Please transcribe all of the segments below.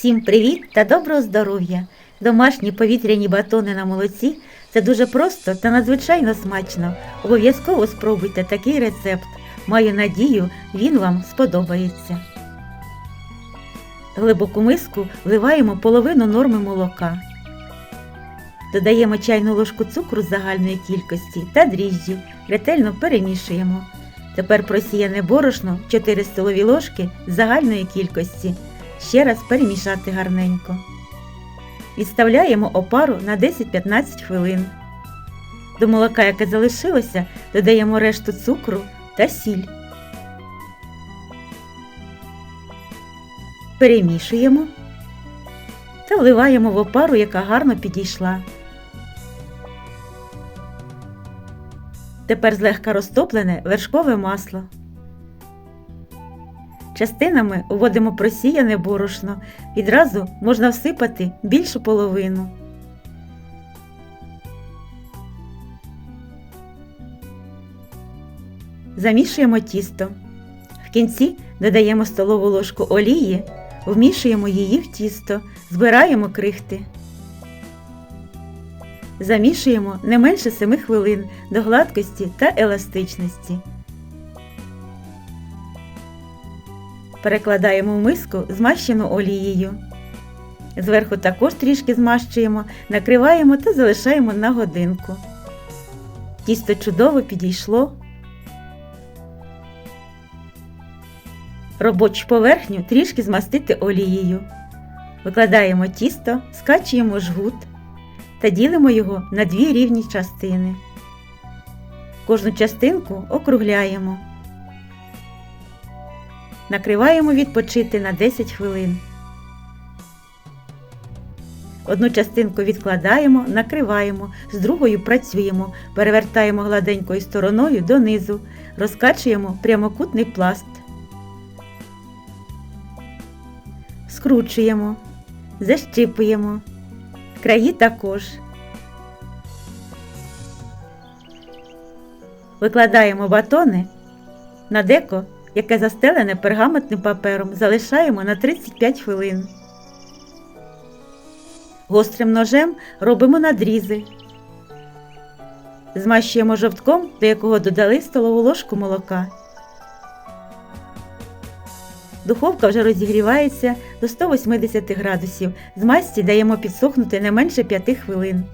Всім привіт та доброго здоров'я! Домашні повітряні батони на молоці це дуже просто та надзвичайно смачно. Обов'язково спробуйте такий рецепт. Маю надію, він вам сподобається. Глибоку миску вливаємо половину норми молока. Додаємо чайну ложку цукру загальної кількості та дріжджі. Ретельно перемішуємо. Тепер просіяне борошно 4 столові ложки загальної кількості. Ще раз перемішати гарненько. Відставляємо опару на 10-15 хвилин. До молока, яке залишилося, додаємо решту цукру та сіль. Перемішуємо та вливаємо в опару, яка гарно підійшла. Тепер злегка розтоплене вершкове масло. Частинами вводимо просіяне борошно. Відразу можна всипати більшу половину. Замішуємо тісто. В кінці додаємо столову ложку олії, вмішуємо її в тісто, збираємо крихти. Замішуємо не менше 7 хвилин до гладкості та еластичності. Перекладаємо в миску змащену олією. Зверху також трішки змащуємо, накриваємо та залишаємо на годинку. Тісто чудово підійшло. Робочу поверхню трішки змастити олією. Викладаємо тісто, скачуємо жгут та ділимо його на дві рівні частини. Кожну частинку округляємо. Накриваємо відпочити на 10 хвилин. Одну частинку відкладаємо, накриваємо, з другою працюємо, перевертаємо гладенькою стороною донизу, розкачуємо прямокутний пласт. Скручуємо, защипуємо. Краї також. Викладаємо батони на деко яке застелене пергаментним папером, залишаємо на 35 хвилин. Гострим ножем робимо надрізи. Змащуємо жовтком, до якого додали столову ложку молока. Духовка вже розігрівається до 180 градусів. З масті даємо підсохнути не менше 5 хвилин.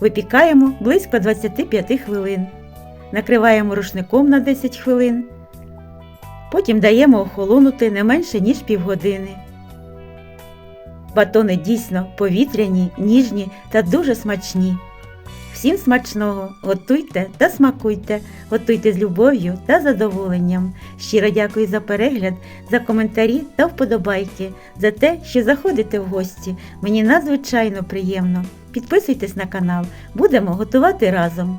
Випікаємо близько 25 хвилин. Накриваємо рушником на 10 хвилин. Потім даємо охолонути не менше, ніж півгодини. Батони дійсно повітряні, ніжні та дуже смачні. Всім смачного, готуйте та смакуйте, готуйте з любов'ю та задоволенням. Щиро дякую за перегляд, за коментарі та вподобайки, за те, що заходите в гості. Мені надзвичайно приємно. Підписуйтесь на канал, будемо готувати разом.